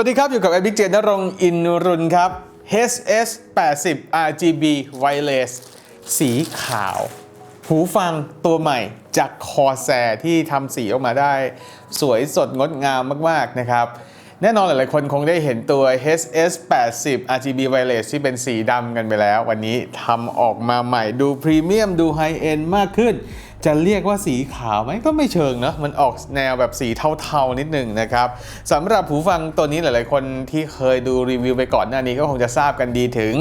วัสดีครับอยู่กับแอบิกเจนรงอินรุนครับ HS 80 RGB Wireless สีขาว หูฟังตัวใหม่จากคอแซที่ทำสีออกมาได้ สวยสดงดงามมาก ๆ นะครับ แน่นอนหลายๆคนคงได้เห็นตัว HS 80 RGB Wireless ที่เป็นสีดำกันไปแล้ว วันนี้ทำออกมาใหม่ดูพรีเมียมดูไฮเอ็นมากขึ้น จะเรียกว่าสีขาวไหมก็ไม่เชิงเนอะมันออกแนวแบบสีเทาๆนิดหนึ่งนะครับสำหรับหูฟังตัวนี้หลายๆ คนที่เคยดูรีวิวไปก่อนหน้านี้ก็คงจะทราบกันดีถึง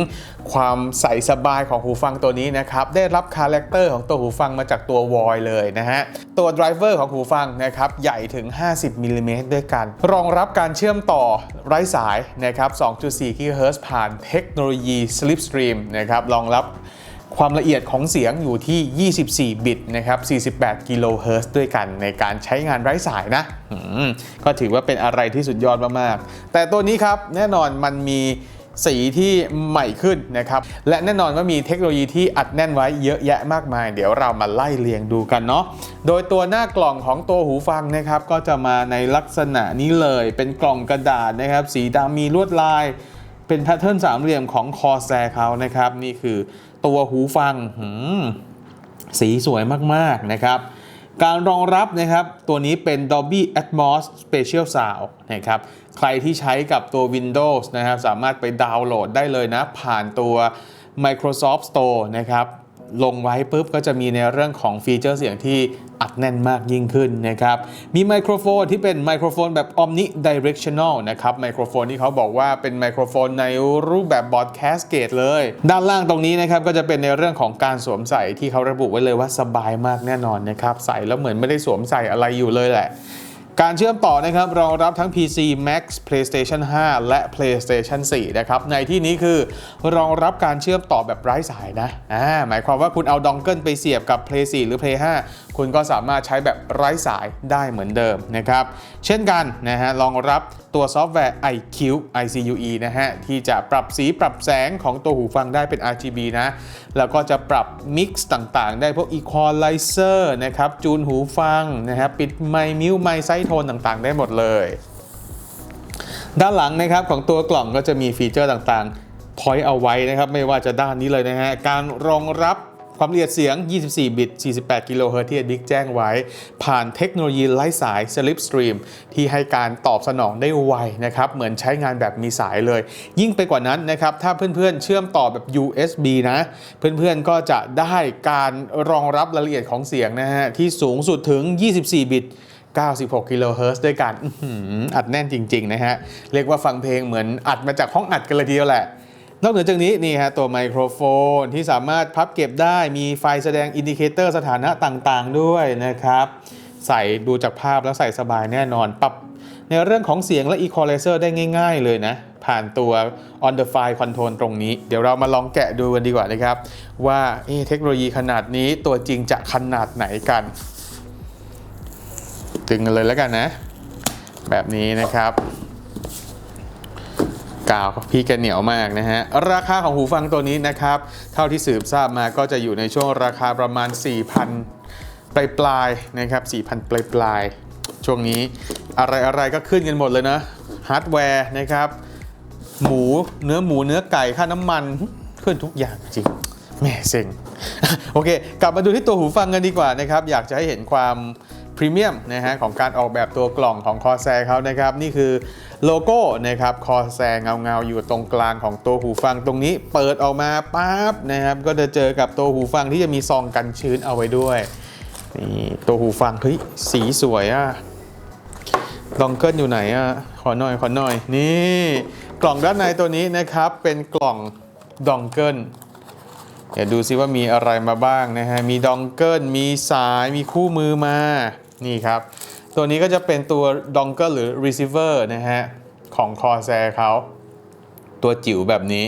ความใสสบายของหูฟังตัวนี้นะครับได้รับคาแรคเตอร์ของตัวหูฟังมาจากตัววอยเลยนะฮะตัวไดรเวอร์ของหูฟังนะครับใหญ่ถึง 50มิลลิเมตรด้วยกัน รองรับการเชื่อมต่อไร้สายนะครับ2.4 GHz ผ่านเทคโนโลยี Slipstream นะครับรองรับ ความละเอียดของเสียงอยู่ที่ 24 บิตนะครับ 48 กิโลเฮิรตซ์ด้วยกันในการใช้งานไร้สายนะ ก็ถือว่าเป็นอะไรที่สุดยอดมากๆ แต่ตัวนี้ครับแน่นอนมันมีสีที่ใหม่ขึ้นนะครับ และแน่นอนว่ามีเทคโนโลยีที่อัดแน่นไว้เยอะแยะมากมาย เดี๋ยวเรามาไล่เรียงดูกันเนาะโดยตัวหน้ากล่องของตัวหูฟังนะครับ ก็จะมาในลักษณะนี้เลยเป็นกล่องกระดาษนะครับ สีดำมีลวดลาย เป็นแพทเทิร์นสามเหลี่ยมของคอแซเขานะครับ นี่คือ ตัวหูฟังสีสวยมากๆนะครับ การรองรับนะครับตัวนี้เป็น Dolby Atmos Spatial Sound นะครับใครที่ใช้กับตัว Windows นะครับสามารถไปดาวน์โหลดได้เลยนะ ผ่านตัว Microsoft Store นะครับ ลงไว้ปุ๊บก็จะมีในเรื่องของฟีเจอร์เสียงที่อัดแน่นมากยิ่งขึ้นนะครับ มีไมโครโฟนที่เป็นไมโครโฟนแบบ omni directional นะครับ ไมโครโฟนที่เขาบอกว่าเป็นไมโครโฟนในรูปแบบบอดแคสเกตเลย ด้านล่างตรงนี้นะครับก็จะเป็นในเรื่องของการสวมใส่ที่เขาระบุไว้เลยว่าสบายมากแน่นอนนะครับ ใส่แล้วเหมือนไม่ได้สวมใส่อะไรอยู่เลยแหละ การเชื่อมต่อนะครับรองรับทั้ง PC Max PlayStation 5 และ PlayStation 4 นะครับ ในที่นี้คือรองรับการเชื่อมต่อแบบไร้สายนะอ่าหมายความว่าคุณเอาดองเกิลไปเสียบกับ Play 4 หรือ Play 5 คุณก็สามารถใช้แบบไร้สายได้เหมือนเดิมนะครับ เช่นกันนะฮะรองรับตัวซอฟต์แวร์ iQ ICUE นะฮะที่จะปรับสีปรับแสงของตัวหูฟังได้เป็น RGB นะ แล้วก็จะปรับมิกซ์ต่างๆ ได้พวก Equalizer นะครับจูนหูฟังนะครับปิดไมค์มิวไมค์ไซโทนต่างๆ ได้หมดเลย ด้านหลังนะครับของตัวกล่องก็จะมีฟีเจอร์ต่างๆพอยเอาไว้นะครับไม่ว่าจะด้านนี้เลยนะฮะการรองรับ ความละเอียดเสียง 24 บิต 48 กิโลเฮิรตซ์ที่ดิกแจ้งไว้ ผ่านเทคโนโลยีไร้สาย Slipstream ที่ให้การตอบสนองได้ไวนะครับ เหมือนใช้งานแบบมีสายเลย ยิ่งไปกว่านั้นนะครับ ถ้าเพื่อนๆเชื่อมต่อแบบ USB นะ เพื่อนๆก็จะได้การรองรับรายละเอียดของเสียงนะฮะ ที่สูงสุดถึง 24 บิต96กิโลเฮิรตซ์ด้วยกันอัดแน่นจริง ๆ นะฮะ เรียกว่าฟังเพลงเหมือนอัดมาจากห้องอัดกันเลยทีเดียวแหละ นอกเหนือจากนี้นี่ฮะตัวไมโครโฟนที่สามารถพับเก็บได้มีไฟแสดงอินดิเคเตอร์สถานะต่างๆด้วยนะครับ ใส่ดูจากภาพแล้วใส่สบายแน่นอน ปรับในเรื่องของเสียงและ Equalizer ได้ง่าย ๆ เลยนะ ผ่านตัว on the fly control ตรงนี้ เดี๋ยวเรามาลองแกะดูกันดีกว่านะครับ ว่าเเทคโนโลยีขนาดนี้ตัวจริงจะขนาดไหนกันดึงเลยแล้วกันนะ แบบนี้นะครับ กาวพี่แกเหนียวมากนะฮะ ราคาของหูฟังตัวนี้นะครับ เท่าที่สืบทราบมาก็จะอยู่ในช่วงราคาประมาณ 4,000 ปลายปลายนะครับ 4,000 ปลายปลายช่วงนี้อะไรอะไรก็ขึ้นกันหมดเลยนะฮาร์ดแวร์นะครับ หมูเนื้อหมูเนื้อไก่ค่าน้ำมันขึ้นทุกอย่างจริงแหม่เซ็ง โอเค กลับมาดูที่ตัวหูฟังกันดีกว่านะครับ อยากจะให้เห็นความพรีเมียมนะฮะของการออกแบบตัวกล่องของคอแซเขานะครับ นี่คือโลโก้นะครับคอแซเงาเงาๆอยู่ตรงกลางของตัวหูฟังตรงนี้ เปิดออกมาปั๊บนะครับ ก็จะเจอกับตัวหูฟังที่จะมีซองกันชื้นเอาไว้ด้วยนี่ตัวหูฟังเฮ้ยสีสวยอะดองเกิลอยู่ไหนอะขอหน่อยขอหน่อยนี่ กล่องด้านในตัวนี้นะครับเป็นกล่องดองเกิล เดี๋ยวดูซิว่ามีอะไรมาบ้างนะฮะ มีดองเกิล มีสาย มีคู่มือมา นี่ครับ ตัวนี้ก็จะเป็นตัวดองเกิลหรือ receiver นะฮะ ของคอแซเขาตัวจิ๋วแบบนี้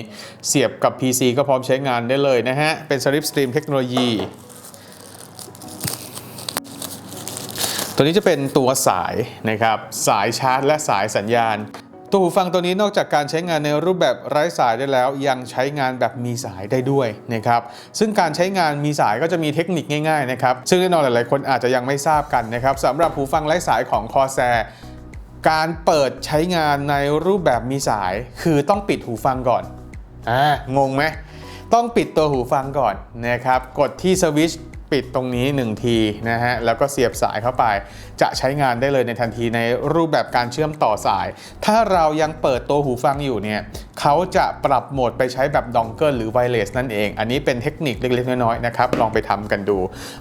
เสียบกับ PC ก็พร้อมใช้งานได้เลยนะฮะ เป็น Slipstream เทคโนโลยี ตัวนี้จะเป็นตัวสายนะครับ สายชาร์จ และสายสัญญาณ ตัวหูฟังตัวนี้นอกจากการใช้งานในรูปแบบไร้สายได้แล้ว ยังใช้งานแบบมีสายได้ด้วยนะครับซึ่งการใช้งานมีสายก็จะมีเทคนิคง่ายๆนะครับซึ่งแน่นอนหลายๆ คนอาจจะยังไม่ทราบกันนะครับสำหรับหูฟังไร้สายของ Corsair การเปิดใช้งานในรูปแบบมีสาย คือต้องปิดหูฟังก่อนอ่างงไหมต้องปิดตัวหูฟังก่อนนะครับกดที่สวิตช์ ปิดตรงนี้ 1 ทีนะฮะแล้วก็เสียบสายเข้าไป จะใช้งานได้เลยในทันทีในรูปแบบการเชื่อมต่อสาย ถ้าเรายังเปิดตัวหูฟังอยู่เนี่ยเขาจะปรับโหมดไปใช้แบบดองเกิลหรือไวเลสนั่นเอง อันนี้เป็นเทคนิคเล็กๆน้อยๆนะครับลองไปทำกันดู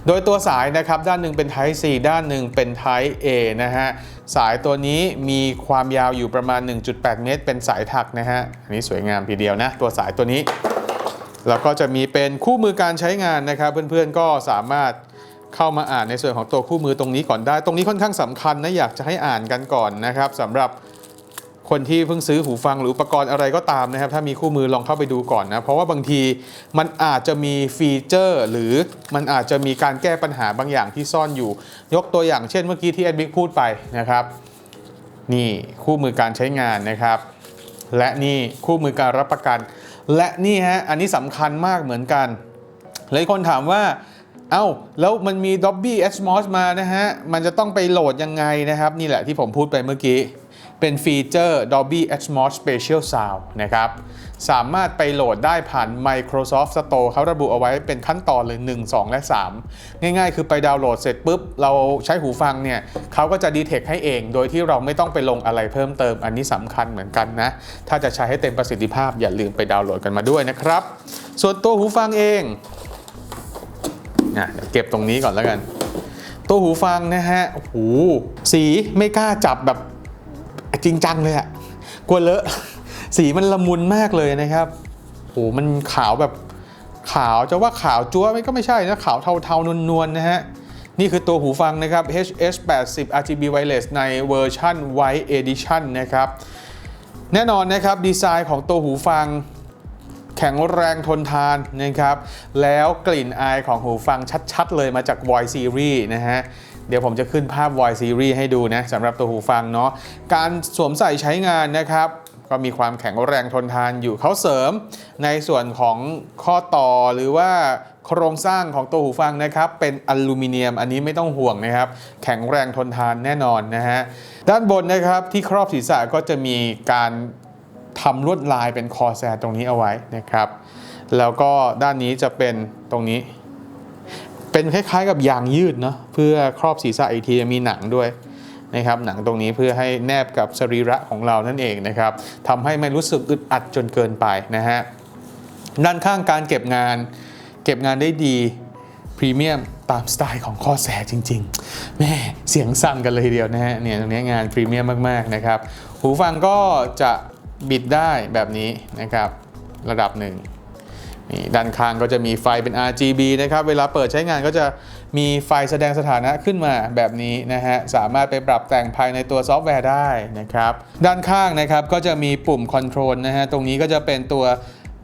โดยตัวสายนะครับด้านหนึ่งเป็น Type C ด้านหนึ่งเป็น Type A นะฮะสายตัวนี้มีความยาวอยู่ประมาณ 1.8 เมตร เป็นสายถักนะฮะอันนี้สวยงามทีเดียวนะตัวสายตัวนี้ แล้วก็จะมีเป็นคู่มือการใช้งานนะครับ เพื่อนๆก็สามารถเข้ามาอ่านในส่วนของตัวคู่มือตรงนี้ก่อนได้ ตรงนี้ค่อนข้างสำคัญนะอยากจะให้อ่านกันก่อนนะครับสำหรับคนที่เพิ่งซื้อหูฟังหรืออุปกรณ์อะไรก็ตามนะครับ ถ้ามีคู่มือลองเข้าไปดูก่อนนะ เพราะว่าบางทีมันอาจจะมีฟีเจอร์ หรือมันอาจจะมีการแก้ปัญหาบางอย่างที่ซ่อนอยู่ ยกตัวอย่างเช่นเมื่อกี้ที่แอดบิ๊กพูดไปนะครับ นี่คู่มือการใช้งานนะครับ และนี่คู่มือการรับประกัน และนี่ฮะอันนี้สำคัญมากเหมือนกันหลายคนถามว่า เอ้า แล้วมันมี Dobby Atmos มานะฮะ มันจะต้องไปโหลดยังไงนะครับ นี่แหละที่ผมพูดไปเมื่อกี้ เป็นฟีเจอร์ Dolby Atmos Spatial Sound นะครับ สามารถไปโหลดได้ผ่าน Microsoft Store เขาระบุเอาไว้เป็นขั้นตอนเลย 1 2 และ 3 ง่ายๆ คือไปดาวน์โหลดเสร็จปุ๊บ เราใช้หูฟังเนี่ยเขาก็จะดีเทคให้เอง โดยที่เราไม่ต้องไปลงอะไรเพิ่มเติม อันนี้สำคัญเหมือนกันนะ ถ้าจะใช้ให้เต็มประสิทธิภาพอย่าลืมไปดาวน์โหลดกันมาด้วยนะครับ ส่วนตัวหูฟังเองอะเดี๋ยวเก็บตรงนี้ก่อนแล้วกัน ตัวหูฟังนะฮะโอ้โหสีไม่กล้าจับแบบ จริงจังเลยอะกลัวเลอะสีมันละมุนมากเลยนะครับโหมันขาวแบบขาวจะว่าขาวจั๊วไม่ก็ไม่ใช่นะขาวเทาๆนวลๆนะฮะนี่คือตัวหูฟังนะครับ HS80 RGB Wireless ในเวอร์ชัน White Edition นะครับ แน่นอนนะครับ ดีไซน์ของตัวหูฟังแข็งแรงทนทานนะครับ แล้วกลิ่นอายของหูฟังชัดๆ เลยมาจาก Voice Series นะฮะ เดี๋ยวผมจะขึ้นภาพ Voice Series ให้ดูนะสำหรับตัวหูฟังเนาะการสวมใส่ใช้งานนะครับก็มีความแข็งแรงทนทานอยู่เขาเสริม ในส่วนของข้อต่อหรือว่าโครงสร้างของตัวหูฟังนะครับ เป็นอลูมิเนียมอันนี้ไม่ต้องห่วงนะครับ แข็งแรงทนทานแน่นอนนะฮะด้านบนนะครับที่ครอบศีรษะก็จะมีการทำลวดลายเป็นคอแซตรงนี้เอาไว้นะครับ แล้วก็ด้านนี้จะเป็นตรงนี้ เป็นคล้ายๆกับยางยืดเนาะเพื่อครอบศีรษะอีกทีมีหนังด้วยนะครับหนังตรงนี้เพื่อให้แนบกับสรีระของเรานั่นเองนะครับทำให้ไม่รู้สึกอึดอัดจนเกินไปนะฮะด้านข้างการเก็บงาน เก็บงานได้ดีพรีเมียมตามสไตล์ของข้อแสจริงๆแม่เสียงสั่นกันเลยเดียวนะฮะเนี่ยตรงนี้งานพรีเมียมมากๆนะครับหูฟังก็จะบิดได้แบบนี้นะครับระดับหนึ่ง นี่ด้านข้างก็จะมีไฟเป็น RGB นะครับ เวลาเปิดใช้งานก็จะมีไฟแสดงสถานะขึ้นมาแบบนี้นะฮะ สามารถไปปรับแต่งภายในตัวซอฟต์แวร์ได้นะครับ ด้านข้างนะครับก็จะมีปุ่มคอนโทรลนะฮะ ตรงนี้ก็จะเป็นตัว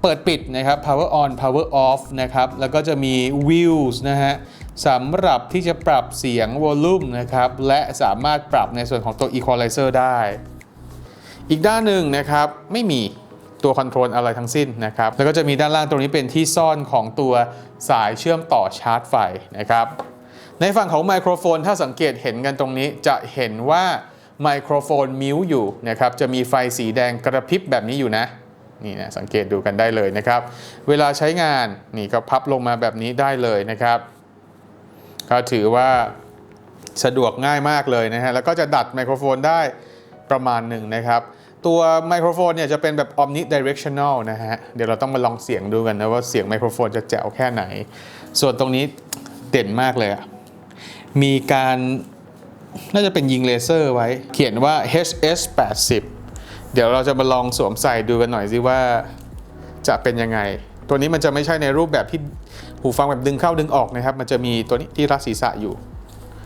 เปิดปิดนะครับ power on power off นะครับ แล้วก็จะมี wheels นะฮะสำหรับที่จะปรับเสียง volume นะครับ และสามารถปรับในส่วนของตัว equalizer ได้ อีกด้านหนึ่งนะครับไม่มี ตัวคอนโทรลอะไรทั้งสิ้นนะครับ แล้วก็จะมีด้านล่างตรงนี้เป็นที่ซ่อนของตัวสายเชื่อมต่อชาร์จไฟนะครับ ในฝั่งของไมโครโฟนถ้าสังเกตเห็นกันตรงนี้จะเห็นว่าไมโครโฟนมิวอยู่นะครับ จะมีไฟสีแดงกระพริบแบบนี้อยู่นะนี่นะสังเกตดูกันได้เลยนะครับ เวลาใช้งานนี่ก็พับลงมาแบบนี้ได้เลยนะครับ ก็ถือว่าสะดวกง่ายมากเลยนะฮะแล้วก็จะดัดไมโครโฟนได้ประมาณหนึ่งนะครับ ตัวไมโครโฟนเนี่ยจะเป็นแบบ omnidirectional นะฮะ เดี๋ยวเราต้องมาลองเสียงดูกันนะว่าเสียงไมโครโฟนจะแจ๋วแค่ไหน ส่วนตรงนี้เด่นมากเลยอะมีการน่าจะเป็นยิงเลเซอร์ไว้ เขียนว่า HS 80เดี๋ยวเราจะมาลองสวมใส่ดูกันหน่อยสิว่าจะเป็นยังไง ตัวนี้มันจะไม่ใช่ในรูปแบบที่หูฟังแบบดึงเข้าดึงออกนะครับ มันจะมีตัวนี้ที่รัดศีรษะอยู่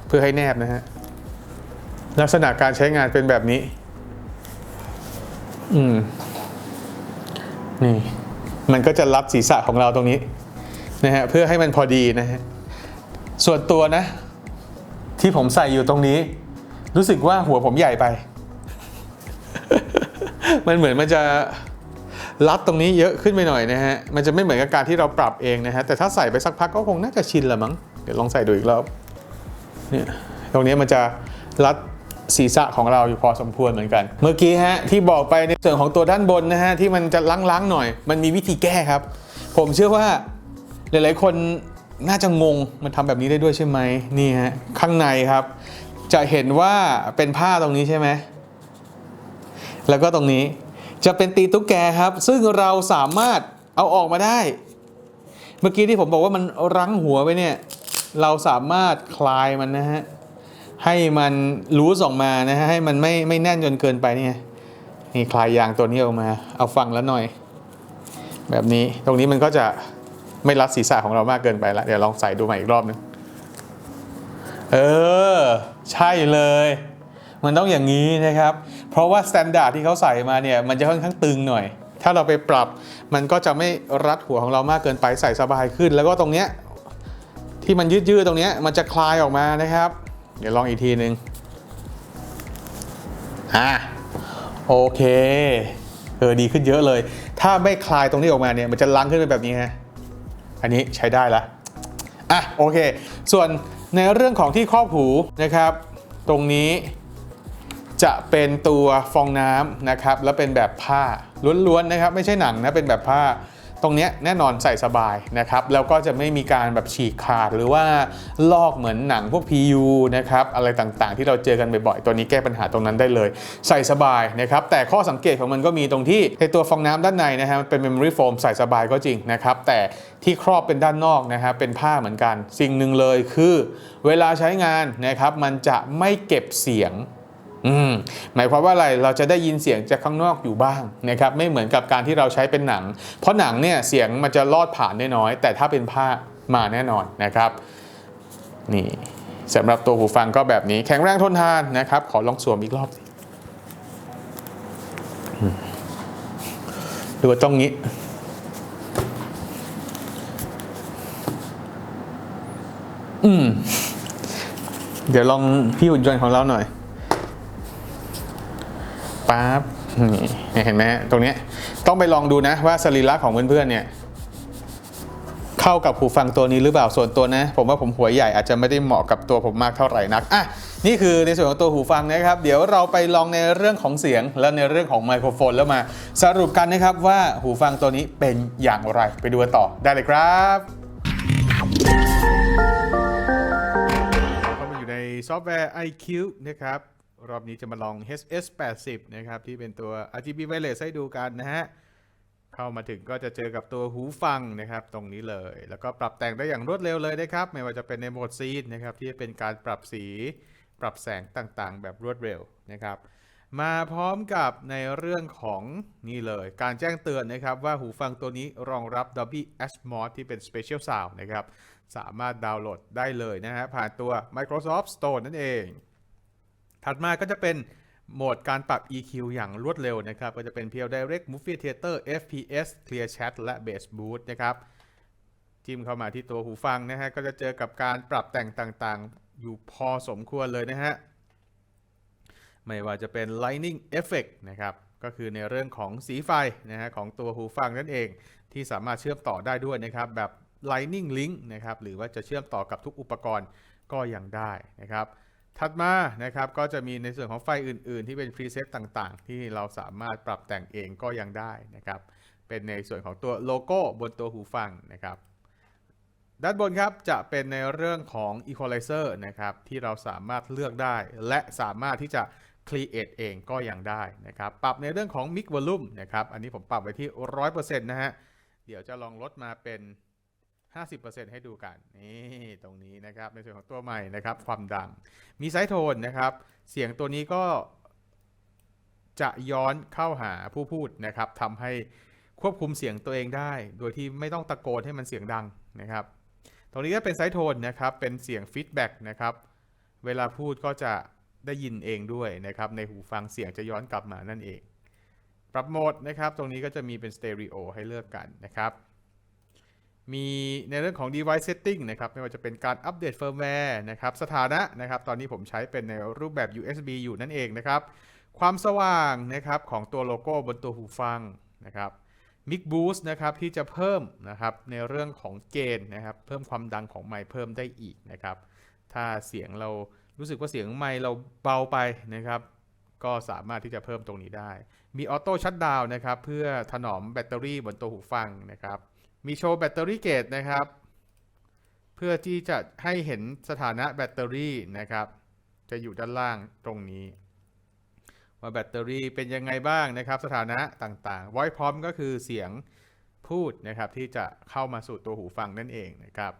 เพื่อให้แนบนะฮะลักษณะการใช้งานเป็นแบบนี้ อืม นี่ มันก็จะรัดศีรษะของเราตรงนี้นะฮะเพื่อให้มันพอดีนะฮะส่วนตัวนะ ที่ผมใส่อยู่ตรงนี้ รู้สึกว่าหัวผมใหญ่ไป มันเหมือนมันจะรัดตรงนี้เยอะขึ้นไปหน่อยนะฮะ มันจะไม่เหมือนกับการที่เราปรับเองนะฮะ แต่ถ้าใส่ไปสักพักก็คงน่าจะชินละมั้ง เดี๋ยวลองใส่ดูอีกรอบ เนี่ย ตรงนี้มันจะรัด ศีรษะของเราอยู่พอสมควรเหมือนกัน เมื่อกี้ฮะที่บอกไปในส่วนของตัวด้านบนนะฮะที่มันจะล้างๆหน่อย มันมีวิธีแก้ครับ ผมเชื่อว่าหลายๆคนน่าจะงงมันทำแบบนี้ได้ด้วยใช่ไหมนี่ฮะข้างในครับ จะเห็นว่าเป็นผ้าตรงนี้ใช่ไหมแล้วก็ตรงนี้จะเป็นตีนตุ๊กแกครับ ซึ่งเราสามารถเอาออกมาได้ เมื่อกี้ที่ผมบอกว่ามันรั้งหัวไว้เนี่ย เราสามารถคลายมันนะฮะ ให้มันรู้ออกมานะฮะให้มันไม่ไม่แน่นจนเกินไปนี่นี่คลายยางตัวนี้ออกมา เอาฟังแล้วหน่อย แบบนี้ตรงนี้มันก็จะไม่รัดศีรษะของเรามากเกินไปละเดี๋ยวลองใส่ดูใหม่อีกรอบนึงเออ ใช่เลย มันต้องอย่างนี้นะครับ เพราะว่าสแตนดาร์ดที่เขาใส่มาเนี่ยมันจะค่อนข้างตึงหน่อย ถ้าเราไปปรับมันก็จะไม่รัดหัวของเรามากเกินไปใส่สบายขึ้น แล้วก็ตรงเนี้ยที่มันยืดๆตรงเนี้ยมันจะคลายออกมานะครับ เดี๋ยวลองอีกทีนึงอะโอเคเออดีขึ้นเยอะเลย ถ้าไม่คลายตรงนี้ออกมาเนี่ยมันจะลังขึ้นไปแบบนี้ฮะอันนี้ใช้ได้ละอะโอเค ส่วนในเรื่องของที่ครอบหูนะครับ ตรงนี้จะเป็นตัวฟองน้ำนะครับ แล้วเป็นแบบผ้าล้วนๆนะครับ ไม่ใช่หนังนะเป็นแบบผ้า ตรงนี้แน่นอนใส่สบายนะครับ แล้วก็จะไม่มีการแบบฉีกขาดหรือว่าลอกเหมือนหนังพวก PU นะครับอะไรต่างๆ ที่เราเจอกันบ่อยๆ ตัวนี้แก้ปัญหาตรงนั้นได้เลย ใส่สบายนะครับ แต่ข้อสังเกตของมันก็มีตรงที่ในตัวฟองน้ำด้านในนะฮะมันเป็น memory foam ใส่สบายก็จริงนะครับ แต่ที่ครอบเป็นด้านนอกนะฮะเป็นผ้าเหมือนกัน สิ่งหนึ่งเลยคือ เวลาใช้งานนะครับมันจะไม่เก็บเสียง อืมหมายความว่าอะไรเราจะได้ยินเสียงจากข้างนอกอยู่บ้างนะครับไม่เหมือนกับการที่เราใช้เป็นหนัง เพราะหนังเนี่ยเสียงมันจะลอดผ่านได้น้อย แต่ถ้าเป็นผ้ามาแน่นอนนะครับนี่สำหรับตัวหูฟังก็แบบนี้แข็งแรงทนทานนะครับ ขอลองสวมอีกรอบสิดูว่าต้องงี้อืม เดี๋ยวลองพี่หุ่นยนต์ของเราหน่อย ปั๊บนี่เห็นไหมตรงนี้ต้องไปลองดูนะว่าสรีระของเพื่อนๆเนี่ยเข้ากับหูฟังตัวนี้หรือเปล่าส่วนตัวนะ ผมว่าผมหัวใหญ่อาจจะไม่ได้เหมาะกับตัวผมมากเท่าไหร่นักอะนี่คือในส่วนของตัวหูฟังนะครับ เดี๋ยวเราไปลองในเรื่องของเสียง และในเรื่องของไมโครโฟนแล้วมา สรุปกันนะครับว่าหูฟังตัวนี้เป็นอย่างไรไปดูต่อได้เลยครับเข้ามาอยู่ในซอฟต์แวร์ iQ นะครับ รอบนี้จะมาลอง HS 80นะครับ ที่เป็นตัว RGB wireless ให้ดูกันนะฮะ เข้ามาถึงก็จะเจอกับตัวหูฟังนะครับ ตรงนี้เลย แล้วก็ปรับแต่งได้อย่างรวดเร็วเลยนะครับ ไม่ว่าจะเป็นในโหมดซีนนะครับ ที่เป็นการปรับสีปรับแสงต่างๆ แบบรวดเร็วนะครับ มาพร้อมกับในเรื่องของนี่เลย การแจ้งเตือนนะครับ ว่าหูฟังตัวนี้รองรับ Dolby Atmos ที่เป็น Special Sound นะครับ สามารถดาวน์โหลดได้เลยนะฮะผ่านตัว Microsoft Store นั่นเอง ถัดมาก็จะเป็นโหมดการปรับ EQ อย่างรวดเร็วนะครับ ก็จะเป็นเพียว Direct Movie Theater FPS Clear Chat และ Bass Boost นะครับ จิ้มเข้ามาที่ตัวหูฟังนะฮะ ก็จะเจอกับการปรับแต่งต่างๆ อยู่พอสมควรเลยนะฮะ ไม่ว่าจะเป็น Lightning Effect นะครับ ก็คือในเรื่องของสีไฟนะฮะของตัวหูฟังนั่นเอง ที่สามารถเชื่อมต่อได้ด้วยนะครับ แบบ Lightning Link นะครับ หรือว่าจะเชื่อมต่อกับทุกอุปกรณ์ก็ยังได้นะครับ ถัดมานะครับก็จะมีในส่วนของไฟอื่น ๆ ที่เป็นพรีเซตต่างๆ ที่เราสามารถปรับแต่งเองก็ยังได้นะครับเป็นในส่วนของตัวโลโก้บนตัวหูฟังนะครับด้านบนครับจะเป็นในเรื่องของ Equalizer นะครับที่เราสามารถเลือกได้ และสามารถที่จะ Create เองก็ยังได้นะครับปรับในเรื่องของ Mic Volume นะครับอันนี้ผมปรับไว้ที่ 100%นะฮะเดี๋ยวจะลองลดมาเป็น 50%ให้ดูกันนี่ตรงนี้นะครับในส่วนของตัวใหม่นะครับ ความดัง มีไซส์โทนนะครับ เสียงตัวนี้ก็จะย้อนเข้าหาผู้พูดนะครับทำให้ควบคุมเสียงตัวเองได้ โดยที่ไม่ต้องตะโกนให้มันเสียงดังนะครับ ตรงนี้ก็เป็นไซส์โทนนะครับ เป็นเสียงฟีดแบ็กนะครับ เวลาพูดก็จะได้ยินเองด้วยนะครับ ในหูฟังเสียงจะย้อนกลับมานั่นเอง ปรับโหมดนะครับ ตรงนี้ก็จะมีเป็นสเตอริโอให้เลือกกันนะครับ มีในเรื่องของ device setting นะครับ ไม่ว่าจะเป็นการอัปเดตเฟิร์มแวร์นะครับ สถานะนะครับ ตอนนี้ผมใช้เป็นในรูปแบบ USB อยู่นั่นเองนะครับ ความสว่างนะครับของตัวโลโก้บนตัวหูฟังนะครับ Mic Boost นะครับที่จะเพิ่มนะครับในเรื่องของเกณฑ์นะครับ เพิ่มความดังของไมค์เพิ่มได้อีกนะครับ ถ้าเสียงเรารู้สึกว่าเสียงไมค์เราเบาไปนะครับก็สามารถที่จะเพิ่มตรงนี้ได้ มีออโต้ชัตดาวน์นะครับ เพื่อถนอมแบตเตอรี่บนตัวหูฟังนะครับ มีโชว์แบตเตอรี่เกจนะครับ เพื่อที่จะให้เห็นสถานะแบตเตอรี่นะครับ จะอยู่ด้านล่างตรงนี้ ว่าแบตเตอรี่เป็นยังไงบ้างนะครับ สถานะต่างๆ voice prompt ก็คือเสียงพูดนะครับที่จะเข้ามาสู่ตัวหูฟังนั่นเองนะครับ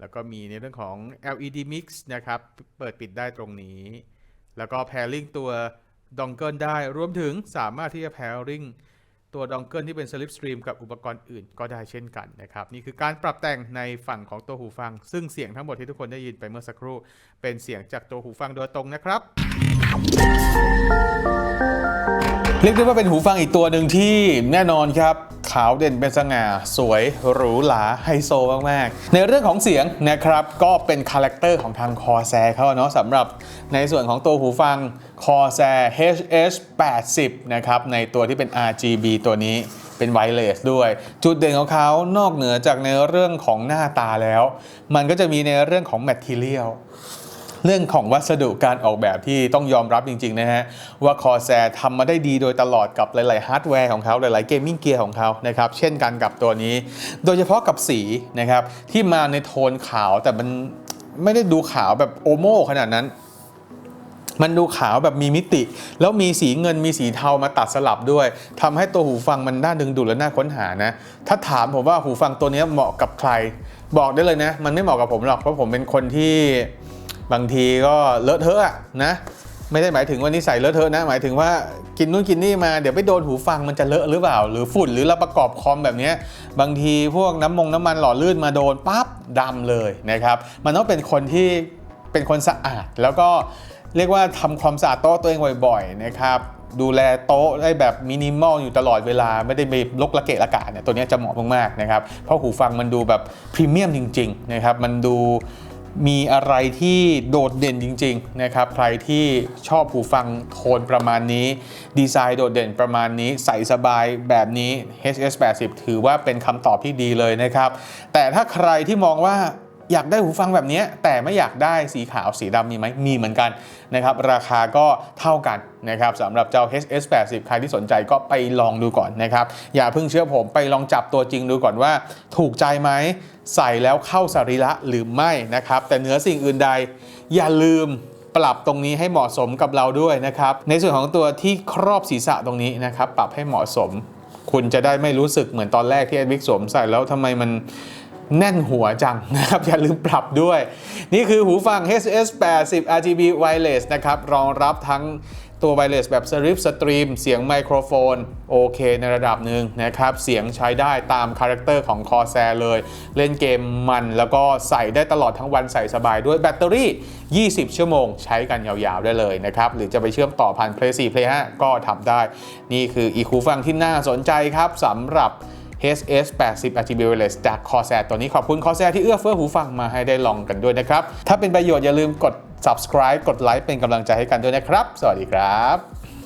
แล้วก็มีในเรื่องของ LED mix นะครับ เปิดปิดได้ตรงนี้ แล้วก็ pairing ตัวดองเกิลได้ รวมถึงสามารถที่จะ pairing ตัวดองเกิลที่เป็นสลิปสตรีมกับอุปกรณ์อื่นก็ได้เช่นกันนะครับ นี่คือการปรับแต่งในฝั่งของตัวหูฟัง ซึ่งเสียงทั้งหมดที่ทุกคนได้ยินไปเมื่อสักครู่ เป็นเสียงจากตัวหูฟังโดยตรงนะครับ เรียกได้ว่าเป็นหูฟังอีกตัวหนึ่งที่แน่นอนครับขาวเด่นเป็นสง่า สวยหรูหราไฮโซมาก ๆ ในเรื่องของเสียงนะครับ ก็เป็นคาแรคเตอร์ของทางคอแซเขาเนาะสำหรับในส่วนของตัวหูฟังคอแซ HS 80นะครับในตัวที่เป็น RGB ตัวนี้เป็นไวเลสด้วย จุดเด่นของเขานอกเหนือจากในเรื่องของหน้าตาแล้ว มันก็จะมีในเรื่องของ Material เเรื่องของวัสดุการออกแบบที่ต้องยอมรับจริงๆนะฮะว่าคอแซทำมาได้ดีโดยตลอดกับหลายๆฮาร์ดแวร์ของเขาหลายๆเกมมิ่งเกียร์ของเขานะครับเช่นกันกับตัวนี้ โดยเฉพาะกับสีนะครับที่มาในโทนขาวแต่มันไม่ได้ดูขาวแบบโอโมขนาดนั้นมันดูขาวแบบมีมิติ แล้วมีสีเงินมีสีเทามาตัดสลับด้วยทำให้ตัวหูฟังมันน่าดึงดูดและน่าค้นหานะ ถ้าถามผมว่าหูฟังตัวนี้เหมาะกับใคร บอกได้เลยนะ มันไม่เหมาะกับผมหรอกเพราะผมเป็นคนที่ บางทีก็เลอะเทอะนะไม่ได้หมายถึงว่านิสัยเลอะเทอะนะ หมายถึงว่ากินนู่นกินนี่มาเดี๋ยวไปโดนหูฟังมันจะเลอะหรือเปล่า หรือฝุ่นหรือเราประกอบคอมแบบนี้ บางทีพวกน้ำมงน้ำมันหล่อลื่นมาโดนปั๊บดำเลยนะครับ มันต้องเป็นคนที่เป็นคนสะอาด แล้วก็เรียกว่าทำความสะอาดโต๊ะตัวเองบ่อยๆนะครับดูแลโต๊ะได้แบบมินิมอลอยู่ตลอดเวลาไม่ได้ไปลกละเกะละกะเนี่ยตัวนี้จะเหมาะมากๆนะครับเพราะหูฟังมันดูแบบพรีเมียมจริงๆนะครับมันดู มีอะไรที่โดดเด่นจริง ๆ นะครับ ใครที่ชอบหูฟังโทนประมาณนี้ ดีไซน์โดดเด่นประมาณนี้ ใส่สบายแบบนี้ HS 80 ถือว่าเป็นคำตอบที่ดีเลยนะครับ แต่ถ้าใครที่มองว่า อยากได้หูฟังแบบนี้แต่ไม่อยากได้สีขาวสีดำมีไหมมีเหมือนกันนะครับราคาก็เท่ากันนะครับสำหรับเจ้า HS 80ใครที่สนใจก็ไปลองดูก่อนนะครับอย่าเพิ่งเชื่อผมไปลองจับตัวจริงดูก่อนว่า ถูกใจไหมใส่แล้วเข้าสรีระหรือไม่นะครับแต่เหนือสิ่งอื่นใด อย่าลืมปรับตรงนี้ให้เหมาะสมกับเราด้วยนะครับในส่วนของตัวที่ครอบศีรษะตรงนี้นะครับปรับให้เหมาะสม คุณจะได้ไม่รู้สึกเหมือนตอนแรกที่แอดวิกสวมใส่แล้วทำไมมัน แน่นหัวจังนะครับ อย่าลืมปรับด้วย นี่คือหูฟัง HS 80 RGB wireless นะครับ รองรับทั้งตัว wireless แบบ Slip Stream เสียงไมโครโฟน โอเคในระดับหนึ่งนะครับ เสียงใช้ได้ตามคาแรคเตอร์ของ Corsair เลย เล่นเกมมันแล้วก็ใส่ได้ตลอดทั้งวันใส่สบายด้วยแบตเตอรี่ 20 ชั่วโมง ใช้กันยาวๆได้เลยนะครับ หรือจะไปเชื่อมต่อผ่าน Play 4 Play 5ก็ทำได้ นี่คืออีกหูฟังที่น่าสนใจครับสำหรับ HS 80 RGB wireless จาก Corsair ตัวนี้ขอบคุณ Corsair ที่เอื้อเฟื้อหูฟังมาให้ได้ลองกันด้วยนะครับ ถ้าเป็นประโยชน์อย่าลืมกด subscribe กดไลค์เป็นกำลังใจให้กันด้วยนะครับ สวัสดีครับ